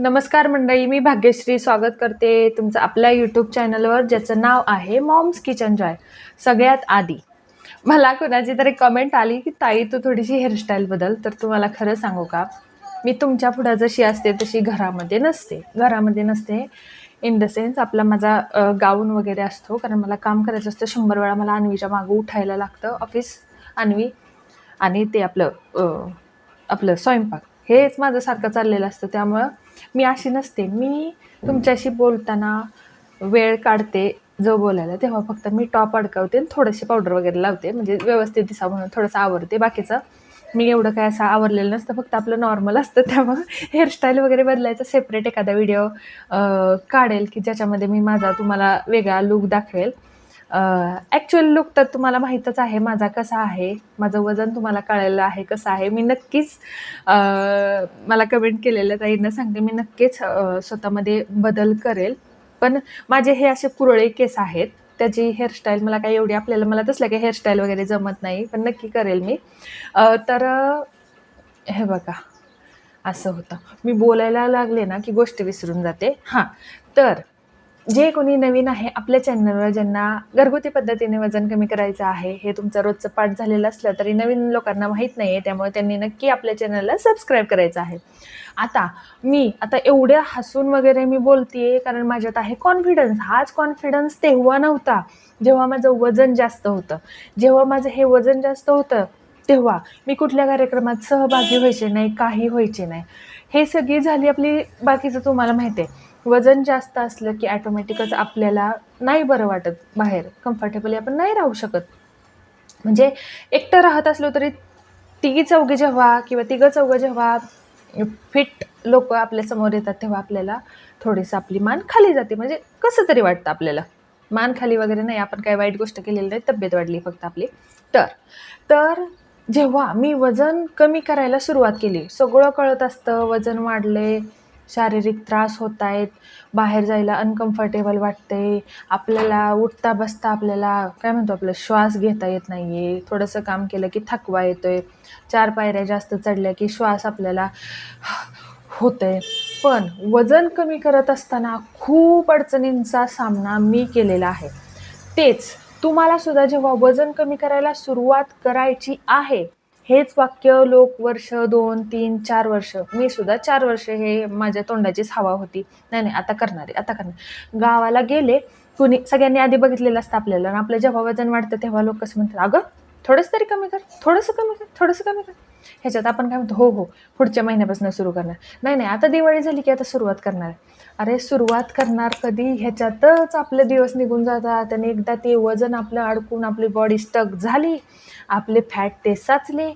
नमस्कार मंडळी मी भाग्यश्री स्वागत करते तुमचं आपल्या यूट्यूब चॅनलवर ज्याचं नाव आहे मॉम्स किचन जॉय सगळ्यात आधी. मला कोणाची तरी कमेंट आली की ताई तू थोडीशी हेअरस्टाईल बदल तर तुम्हाला खरं सांगू का? मी तुमच्या पुढं जशी असते तशी घरामध्ये नसते. घरामध्ये नसते इन द सेन्स आपला माझा गाऊन वगैरे असतो. कारण मला काम करायचं असतं शंभर वेळा मला अन्वीच्या मागं उठायला लागतं ऑफिस अन्वी आणि ते आपलं आपलं स्वयंपाक. हेच माझं सारखं चाललेलं असतं. त्यामुळं मी अशी नसते. मी तुमच्याशी बोलताना वेळ काढते जो बोलायला. तेव्हा फक्त मी टॉप अडकवते आणि थोडेसे पावडर वगैरे लावते. म्हणजे व्यवस्थित दिसा म्हणून थोडंसं आवरते. बाकीचं मी एवढं काय असं आवरलेलं नसतं. फक्त आपलं नॉर्मल असतं. त्यामुळं हेअरस्टाईल वगैरे बदलायचा. सेपरेट एखादा व्हिडिओ काढेल की ज्याच्यामध्ये मी माझा तुम्हाला वेगळा लुक दाखवेल. ॲक्च्युअल लुक तर तुम्हाला माहीतच आहे माझा कसा आहे माझं वजन तुम्हाला कळलेलं आहे कसं आहे. मी नक्कीच मला कमेंट केलेलं ताईंना सांगते मी नक्कीच स्वतःमध्ये बदल करेल. पण माझे हे असे कुरळे केस आहेत त्याची हेअरस्टाईल मला काही एवढी आपल्याला मला तसलं काही हेअरस्टाईल वगैरे जमत नाही पण नक्की करेल मी. तर हे बघा असं होतं. मी बोलायला लागले ना की गोष्ट विसरून जाते. हां तर जे कोणी नवीन आहे आपल्या चॅनलवर ज्यांना घरगुती पद्धतीने वजन कमी करायचं आहे हे तुमचं रोजचं पाठ झालेलं असलं तरी नवीन लोकांना माहीत नाही आहे त्यामुळे त्यांनी नक्की आपल्या चॅनलला सबस्क्राईब करायचं आहे. आता मी आता एवढ्या हसून वगैरे मी बोलते कारण माझ्यात आहे कॉन्फिडन्स हाच कॉन्फिडन्स तेव्हा नव्हता जेव्हा माझं वजन जास्त होतं. जेव्हा माझं हे वजन जास्त होतं तेव्हा मी कुठल्या कार्यक्रमात सहभागी व्हायचे नाही काही व्हायचे नाही. हे सगळी झाली आपली बाकीचं तुम्हाला माहिती आहे वजन जास्त असलं की ॲटोमॅटिकच आपल्याला नाही बरं वाटत बाहेर. कम्फर्टेबली आपण नाही राहू शकत. म्हणजे एकटं राहत असलो तरी तिघी चौघे जेव्हा किंवा तिघं चौघं जेव्हा फिट लोक आपल्यासमोर येतात तेव्हा आपल्याला थोडीसं आपली मान खाली जाते. म्हणजे कसं तरी वाटतं आपल्याला. मान खाली वगैरे नाही आपण काही वाईट गोष्ट केलेली नाही तब्येत वाढली फक्त आपली. तर तर जेव्हा मी वजन कमी करायला सुरुवात केली सगळं कळत असतं वजन वाढले शारीरिक त्रास होत आहेत. बाहेर जायला अनकम्फर्टेबल वाटते. आपल्याला उठता बसता आपल्याला काय म्हणतो आपलं श्वास घेता येत नाही आहे थोडंसं काम केलं की थकवा येतो आहे चार पायऱ्या जास्त चढल्या की श्वास आपल्याला होतं आहे पण वजन कमी करत असताना खूप अडचणींचा सामना मी केलेला आहे. तेच तुम्हाला सुद्धा जेव्हा वजन कमी करायला सुरुवात करायची आहे हेच वाक्य लोक वर्ष दोन तीन चार वर्ष मी सुद्धा चार वर्ष हे माझ्या तोंडाचीच हवा होती. नाही नाही आता करणार आहे आता करणार. गावाला गेले कुणी सगळ्यांनी आधी बघितलेलं असतं आपल्याला आणि आपलं जेव्हा वजन वाढतं तेव्हा लोक कसं म्हणतात अगं थोडंसं तरी कमी कर थोडंसं कमी कर थोडंसं कमी कर. ह्याच्यात आपण काय म्हणतो हो हो पुढच्या महिन्यापासून सुरू करणार. नाही नाही आता दिवाळी झाली की आता सुरुवात करणार. आहे अरे सुरुवात करणार कधी? ह्याच्यातच आपले दिवस निघून जातात आणि एकदा ते वजन आपलं अडकून आपली बॉडी स्टक झाली आपले फॅट ते साचले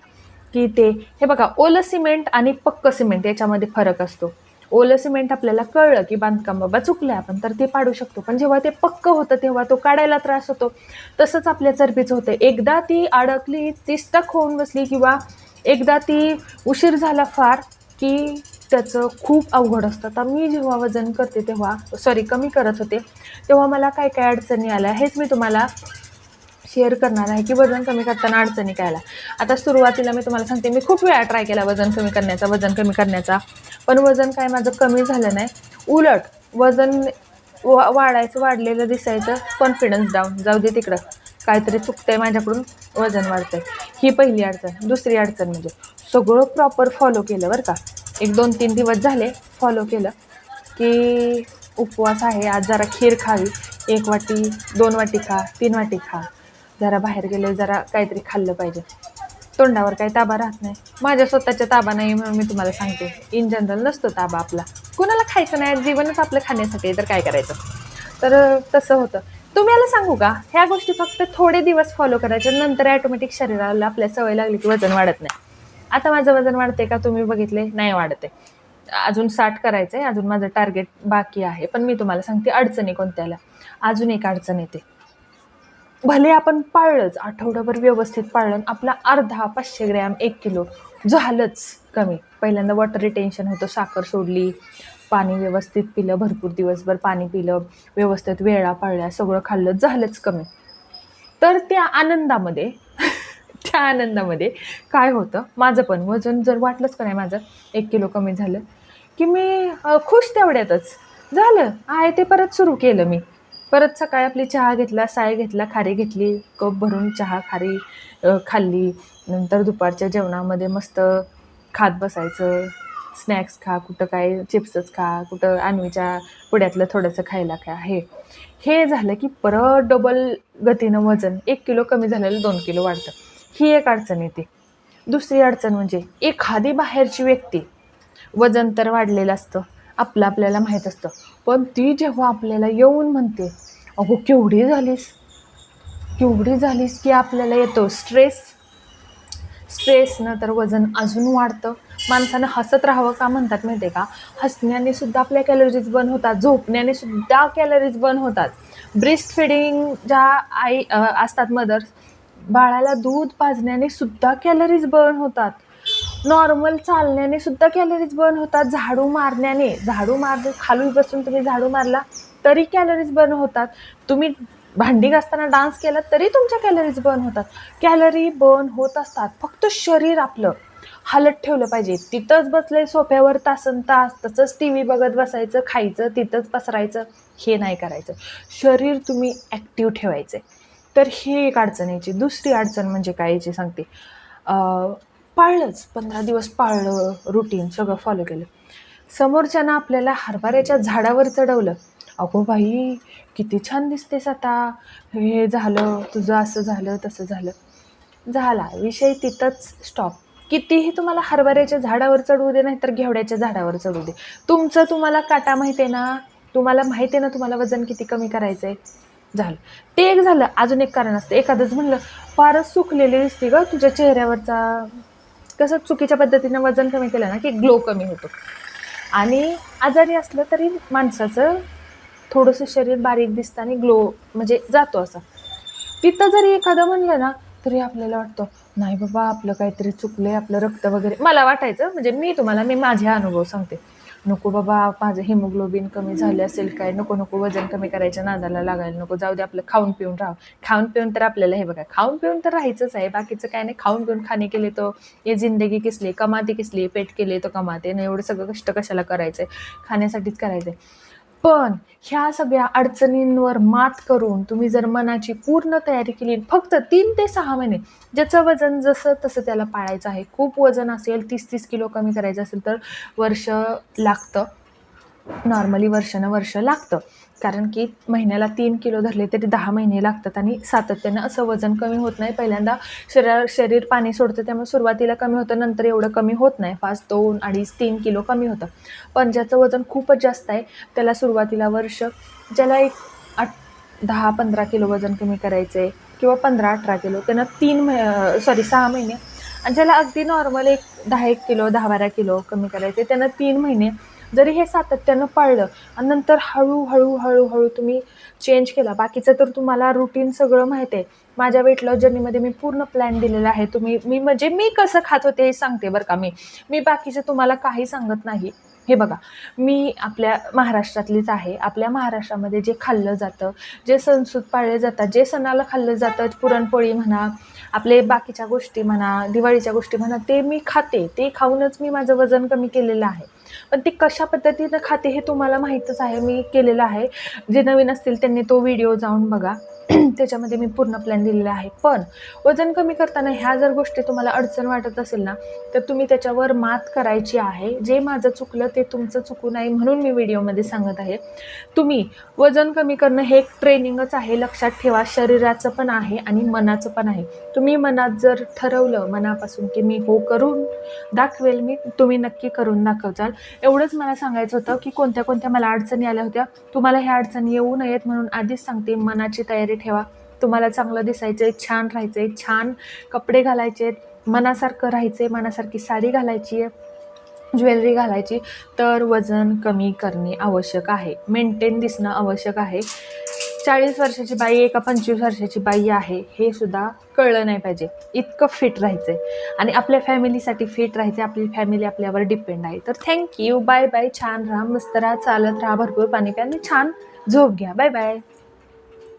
की ते हे बघा ओलं सिमेंट आणि पक्क सिमेंट याच्यामध्ये फरक असतो. ओलं सिमेंट आपल्याला कळलं की बांधकाम बाबा चुकलं आपण तर ते पाडू शकतो. पण जेव्हा ते पक्क होतं तेव्हा तो काढायला त्रास होतो. तसंच आपल्या चरबीचं होतं. एकदा ती अडकली ती स्टक होऊन बसली किंवा एकदा ती उशीर झाला फार की त्याचं खूप अवघड असतं. तर मी जेव्हा वजन करते तेव्हा सॉरी कमी करत होते तेव्हा मला काय काय अडचणी आल्या हेच मी तुम्हाला शेअर करणार आहे की वजन कमी करताना अडचणी काय आल्या. आता सुरुवातीला मी तुम्हाला सांगते मी खूप वेळा ट्राय केला वजन कमी करण्याचा वजन कमी करण्याचा. पण वजन काय माझं कमी झालं नाही. उलट वजन वा वाढायचं वाढलेलं दिसायचं कॉन्फिडन्स डाऊन जाऊ दे तिकडं. काहीतरी चुकतंय माझ्याकडून वजन वाढतंय. ही पहिली अडचण. दुसरी अडचण म्हणजे सगळं प्रॉपर फॉलो केलं बरं का. एक दोन तीन दिवस झाले फॉलो केलं की उपवास आहे. आज जरा खीर खावी. एक वाटी दोन वाटी खा तीन वाटी खा. जरा बाहेर गेले जरा काहीतरी खाल्लं पाहिजे. तोंडावर काही ताबा राहत नाही. माझ्या स्वतःच्या ताबा नाही म्हणून मी तुम्हाला सांगते. इन जनरल नसतो ताबा आपला. कुणाला खायचं नाही जीवनच आपलं खाण्यासाठी तर काय करायचं? तर तसं होतं. तुम्ही याला सांगू का? ह्या गोष्टी फक्त थोडे दिवस फॉलो करायच्या नंतर ॲटोमॅटिक शरीराला आपल्या सवय लागली की वजन वाढत नाही. आता माझं वजन वाढते का तुम्ही बघितले? नाही वाढते अजून साठ करायचं आहे अजून माझं टार्गेट बाकी आहे. पण मी तुम्हाला सांगते अडचणी कोणत्याला? अजून एक अडचण येते. भले आपण पाळलंच आठवड्याभर व्यवस्थित पाळलं आपला अर्धा पाचशे ग्रॅम एक किलो झालंच कमी. पहिल्यांदा वॉटर रिटेन्शन होतं साखर सोडली पाणी व्यवस्थित पिलं भरपूर दिवसभर पाणी पिलं व्यवस्थित वेळा पाळल्या सगळं खाल्लं झालंच कमी. तर त्या आनंदामध्ये त्या आनंदामध्ये काय होतं? माझं पण वजन जर वाटलंच का नाही माझं एक किलो कमी झालं की मी खुश तेवढ्यातच. झालं आहे ते परत सुरू केलं मी. परत सकाळी आपली चहा घेतला साय घेतला खारी घेतली कप भरून चहा खारी खाल्ली. नंतर दुपारच्या जेवणामध्ये मस्त खात बसायचं. स्नॅक्स खा कुठं काय चिप्सच खा कुठं आणवीच्या पुड्यातलं थोडंसं खायला खा हे. हे झालं की परत डबल गतीनं वजन एक किलो कमी झालेलं दोन किलो वाढतं. ही एक अडचण येते. दुसरी अडचण म्हणजे एखादी बाहेरची व्यक्ती वजन तर वाढलेलं असतं आपलं आपल्याला माहीत असतं पण ती जेव्हा आपल्याला येऊन म्हणते अगो केवढी झालीस? केवढी झालीस की आपल्याला येतो स्ट्रेस स्ट्रेसनं तर वजन अजून वाढतं. माणसानं हसत राहावं का म्हणतात माहिती आहे का? हसण्याने सुद्धा आपल्या कॅलरीज बर्न होतात झोपण्याने सुद्धा कॅलरीज बर्न होतात. ब्रेस्ट फिडिंग ज्या आई असतात मदर्स बाळाला दूध पाजण्याने सुद्धा कॅलरीज बर्न होतात. नॉर्मल चालण्याने सुद्धा कॅलरीज बर्न होतात. झाडू मारण्याने झाडू मार खाली बसून तुम्ही झाडू मारला तरी कॅलरीज बर्न होतात. तुम्ही भांडी घासताना डान्स केला तरी तुमच्या कॅलरीज बर्न होतात. कॅलरी बर्न होत असतात. फक्त शरीर आपलं हालत ठेवलं पाहिजे. तिथंच बसले सोफ्यावर तासन तास तसंच टी व्ही बघत बसायचं खायचं तिथंच पसरायचं हे नाही करायचं. शरीर तुम्ही ॲक्टिव्ह ठेवायचे तर ही एक अडचण यायची दुसरी अडचण म्हणजे काय याची सांगते. पाळलंच. पंधरा दिवस पाळलं रुटीन सगळं फॉलो केलं. समोरच्यानं आपल्याला हरभऱ्याच्या झाडावर चढवलं. अगो बाई किती छान दिसतेस आता. हे झालं तुझं असं झालं तसं झालं. झाला. विषय तिथंच स्टॉप कितीही तुम्हाला हरभऱ्याच्या झाडावर चढवू दे नाही तर घेवड्याच्या झाडावर चढू दे. तुमचं तुम्हाला काटा माहिती आहे ना? तुम्हाला माहिती आहे ना तुम्हाला वजन किती कमी करायचं आहे झालं. ते एक झालं. अजून एक कारण असतं. एखादंच म्हणलं फारच सुकलेली दिसते ग तुझ्या चेहऱ्यावरचा. कसं चुकीच्या पद्धतीनं वजन कमी केलं ना की ग्लो कमी होतो. आणि आजारी असलं तरी माणसाचं थोडंसं शरीर बारीक दिसतं आणि ग्लो म्हणजे जातो असं. तिथं जरी एखादं म्हणलं ना तरी आपल्याला वाटतं नाही बाबा आपलं काहीतरी चुकलं आहे आपलं रक्त वगैरे. मला वाटायचं म्हणजे मी तुम्हाला मी माझे अनुभव सांगते. नको बाबा माझं हिमोग्लोबिन कमी झाले असेल काय? नको नको वजन कमी करायच्या नादाला लागायला नको. जाऊ दे आपलं खाऊन पिऊन राहा. खाऊन पिऊन तर आपल्याला हे बघा खाऊन पिऊन तर राहायचंच आहे. बाकीचं काय नाही. खाऊन पिऊन खाणे केले तो ये जिंदगी किसली कमाते किसली पेट केले तो कमाते. ना एवढं सगळं कष्ट कशाला करायचंय? खाण्यासाठीच करायचंय. पण ह्या सगळ्या अडचणींवर मात करून तुम्ही जर मनाची पूर्ण तयारी केली फक्त तीन ते सहा महिने ज्याचं वजन जसं तसं त्याला पाळायचं आहे. खूप वजन असेल तीस तीस किलो कमी करायचं असेल तर वर्ष लागतं. नॉर्मली वर्षानं वर्ष लागतं. कारण की महिन्याला तीन किलो धरले तरी दहा महिने लागतात आणि सातत्यानं असं वजन कमी होत नाही. पहिल्यांदा शरीर शरीर पाणी सोडतं त्यामुळे सुरुवातीला कमी होतं नंतर एवढं कमी होत नाही. फास्ट दोन अडीच तीन किलो कमी होतं. पण ज्याचं वजन खूपच जास्त आहे त्याला सुरुवातीला वर्ष ज्याला एक आठ दहा पंधरा किलो वजन कमी करायचं आहे किंवा पंधरा अठरा किलो त्यांना तीन मह सॉरी सहा महिने. आणि ज्याला अगदी नॉर्मल एक दहा एक किलो दहा बारा किलो कमी करायचं आहे त्यांना तीन महिने जरी हे सातत्यानं पाळलं आणि नंतर हळूहळू हळूहळू तुम्ही चेंज केला. बाकीचं तर तुम्हाला रुटीन सगळं माहिती आहे. माझ्या वेट लॉस जर्नीमध्ये मी पूर्ण प्लॅन दिलेला आहे. तुम्ही मी म्हणजे मी कसं खात होते हे सांगते बरं का मी. मी बाकीचं तुम्हाला काही सांगत नाही. हे बघा मी आपल्या महाराष्ट्रातलीच आहे. आपल्या महाराष्ट्रामध्ये जे खाल्लं जातं जे संस्कृत पाळले जातात जे सणाला खाल्लं जातं पुरणपोळी म्हणा आपले बाकीच्या गोष्टी म्हणा दिवाळीच्या गोष्टी म्हणा ते मी खाते. ते खाऊनच मी माझं वजन कमी केलेलं आहे. पण ते कशा पद्धतीनं खाते हे तुम्हाला माहीतच आहे. मी केलेलं आहे. जे नवीन असतील त्यांनी तो व्हिडिओ जाऊन बघा. त्याच्यामध्ये मी पूर्ण प्लॅन दिलेला आहे. पण वजन कमी करताना ह्या जर गोष्टी तुम्हाला अडचण वाटत असेल ना तर तुम्ही त्याच्यावर मात करायची आहे. जे माझं चुकलं ते तुमचं चुकू नाही म्हणून मी व्हिडिओमध्ये सांगत आहे. तुम्ही वजन कमी करणं हे एक ट्रेनिंगच आहे. लक्षात ठेवा शरीराचं पण आहे आणि मनाचं पण आहे. तुम्ही मनात जर ठरवलं मनापासून की मी हो करून दाखवेल मी तुम्ही नक्की करून दाखवचाल एवढंच मला सांगायचं होतं की कोणत्या कोणत्या मला अडचणी आल्या होत्या. तुम्हाला ह्या अडचणी येऊ नयेत म्हणून आधीच सांगते मनाची तयारी ठेवा. तुम्हाला चांगलं दिसायचं आहे छान राहायचं आहे छान कपडे घालायचे आहेत मनासारखं राहायचं आहे मनासारखी साडी घालायची आहे ज्वेलरी घालायची तर वजन कमी करणे आवश्यक आहे. मेंटेन दिसणं आवश्यक आहे. चाळीस वर्षाची बाई एका पंचवीस वर्षाची बाई आहे हे सुद्धा कळलं नाही पाहिजे. इतकं फिट राहायचं आहे आणि आपल्या फॅमिलीसाठी फिट राहायचं आपली फॅमिली आपल्यावर डिपेंड आहे. तर थँक्यू बाय बाय छान राहा मस्त राहा चालत राहा भरपूर पाणी प्या आणि छान झोप घ्या. Bye bye